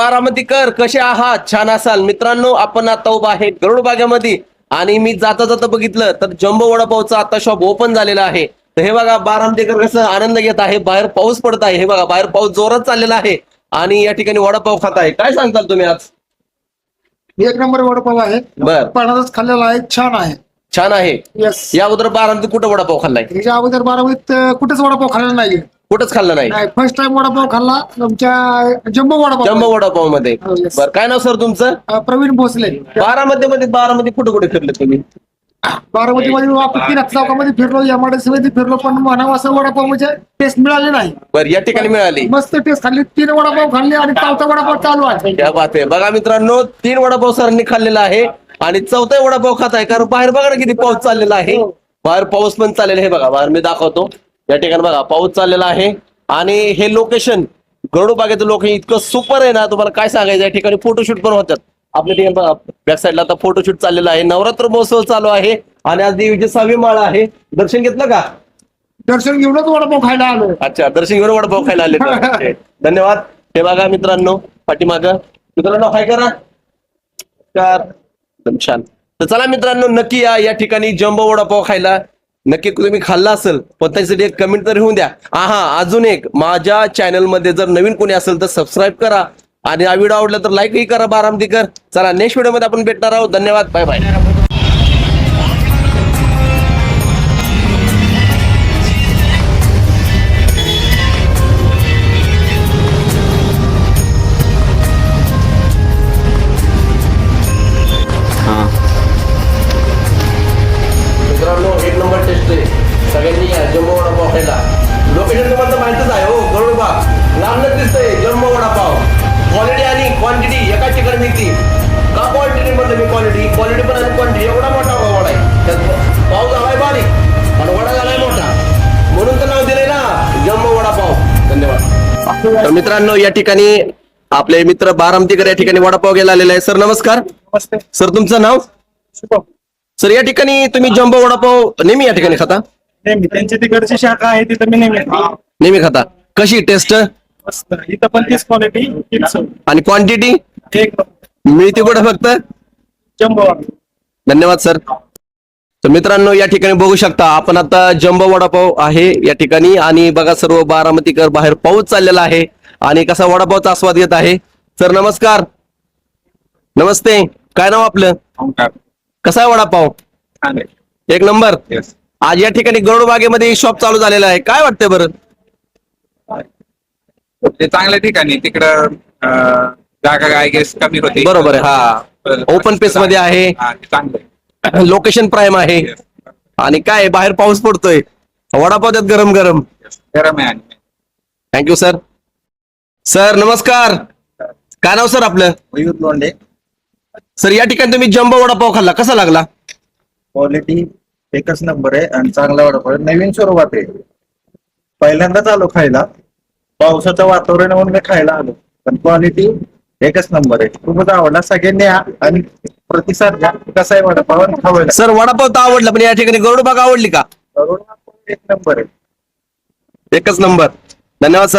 बारामतीकर कसे आहात? छान असाल. मित्रांनो आपण आता उभा आहे गरुड बागेमध्ये आणि मी जाता जाता बघितलं तर जम्बो वडापावचं आता शॉप ओपन झालेलं आहे. तर हे बघा बारामतीकर कसं आनंद घेत आहे. बाहेर पाऊस पडत आहे. हे बघा बाहेर पाऊस जोरात चाललेला आहे आणि या ठिकाणी वडापाव खात आहे. काय सांगताल तुम्ही आज? एक नंबर वडापाव आहे. बर. पाण्यातच खाल्लेला आहे. छान आहे. छान आहे. येस या अगोदर बारामतीत कुठं वडापाव खाल्लाय? त्याच्या अगोदर बारावीत अं, कुठेच वडापाव खाल्ला नाही कुठंच खाल्ला नाही? फर्स्ट टाइम वडापाव खाल्ला तुमच्या जम्बो वडापाव जम्बो वडापावमध्ये हो, yes. बर काय नाव सर तुमचं? अं, प्रवीण भोसले. बारामध्ये मध्ये बारामध्ये कुठे कुठे फिरले तुम्ही? बारामती मध्ये आपण तीन चौकामध्ये फिरलो एमआयडीसी मध्ये फिरलो पण म्हणावं असं वडापाव म्हणजे टेस्ट मिळाली नाही. बर या ठिकाणी मिळाली. मस्त टेस्ट खाल्ली. तीन वडापाव खाल्ले आणि चौथा वडापाव चालू आहे. बात आहे. बघा मित्रांनो तीन वडापाव सरांनी खाल्लेला आहे आणि चौथा वडापाव खात आहे कारण बाहेर बघा ना किती पाऊस चाललेला आहे. बाहेर पाऊस पण चाललेला आहे बघा. बाहेर मी दाखवतो. या ठिकाणी बघा पाऊस चाललेला आहे. आणि हे लोकेशन गरुड बागेचं लोकेशन इतकं सुपर आहे ना तुम्हाला काय सांगायचं या ठिकाणी फोटोशूट पण होतात. आपल्या ठिकाणी बघा बॅक साईडला आता फोटोशूट चाललेला आहे. नवरात्र महोत्सव चालू आहे. आणि आज देवीची सहावी माळा आहे. दर्शन घेतलं का? दर्शन घेऊनच वडापाव खायला आलो. अच्छा दर्शन घेऊन वडापाव खायला आले. धन्यवाद. हे बघा मित्रांनो पाठीमाग. मित्रांनो हाय करा. छान. तर चला मित्रांनो नक्की या या ठिकाणी जम्बो वडापाव खायला. नक्की तुम्ही खाल्ला असेल पण त्याच्यासाठी एक कमेंट तरी होऊन द्या. हा अजून एक माझ्या चॅनलमध्ये जर नवीन कोणी असेल तर सबस्क्राईब करा. आणि हा व्हिडिओ आवडला तर लाईकही करा बारामतीकर. चला नेक्स्ट व्हिडिओमध्ये आपण भेटणार आहोत. धन्यवाद. बाय बाय क्वांटिटी म्हणतो मी क्वालिटी क्वालिटी पण आणि क्वांटिटी एवढा मोठा वडा आहे. त्यात पाव झालाय बारीक. आणि वडा झालाय मोठा. म्हणून तर नाव दिलंय ना जम्बो वडापाव. धन्यवाद. तर मित्रांनो या ठिकाणी आपले मित्र बारामतीकर या ठिकाणी वडापाव घ्यायला आलेले आहे सर नमस्कार. नमस्ते. सर तुमचं नाव? सर या ठिकाणी तुम्ही जम्बो वडापाव नेहमी या ठिकाणी खाता? नेहमी. त्यांची तिकडची शाखा आहे तिथं मी नेहमी. नेहमी खाता. कशी टेस्ट इथं पण तीच क्वालिटी आणि क्वांटिटी मिळते कुठं फक्त? जम्बो धन्यवाद सर. तर मित्रांनो या ठिकाणी बघू शकता आपण आता जम्बो वडापाव आहे या ठिकाणी. आणि बघा सर्व बारामतीकर बाहेर पाऊस चाललेला आहे. आणि कसा वडापावचा आस्वाद घेत आहे. सर नमस्कार. नमस्ते. काय नाव आपलं? कसा आहे वडापाव? एक नंबर. आज या ठिकाणी गरुड बागेमध्ये शॉप चालू झालेला आहे. काय वाटतंय बरं? ते चांगल्या ठिकाणी तिकडं अं, जागा आय गेस कमी होती. बरोबर आहे हा. ओपन पेस मध्ये आहे. ते चांगलं आहे. लोकेशन प्राईम आहे. आणि काय बाहेर पाऊस पडतोय. वडापाव त्यात गरम. गरम गरम आहे थँक्यू सर सर नमस्कार. काय नाव सर आपलं? मयूर लोंढे. सर या ठिकाणी तुम्ही जम्बो वडापाव खाल्ला. कसा लागला? क्वालिटी एकच नंबर आहे आणि चांगला वडापाव आहे. नवीन स्वरूपात आहे. पहिल्यांदाच आलो खायला. पावसाचं वातावरण म्हणून मी खायला आलो. पण क्वालिटी एकच नंबर आहे. खूपच आवडला सगळ्यांनी या आणि प्रतिसाद द्या. कसा आहे वडापाव? आणि खावायला सर वडापाव तर आवडला पण या ठिकाणी गरुड बाग आवडली का? एक नंबर आहे. एकच नंबर. धन्यवाद सर.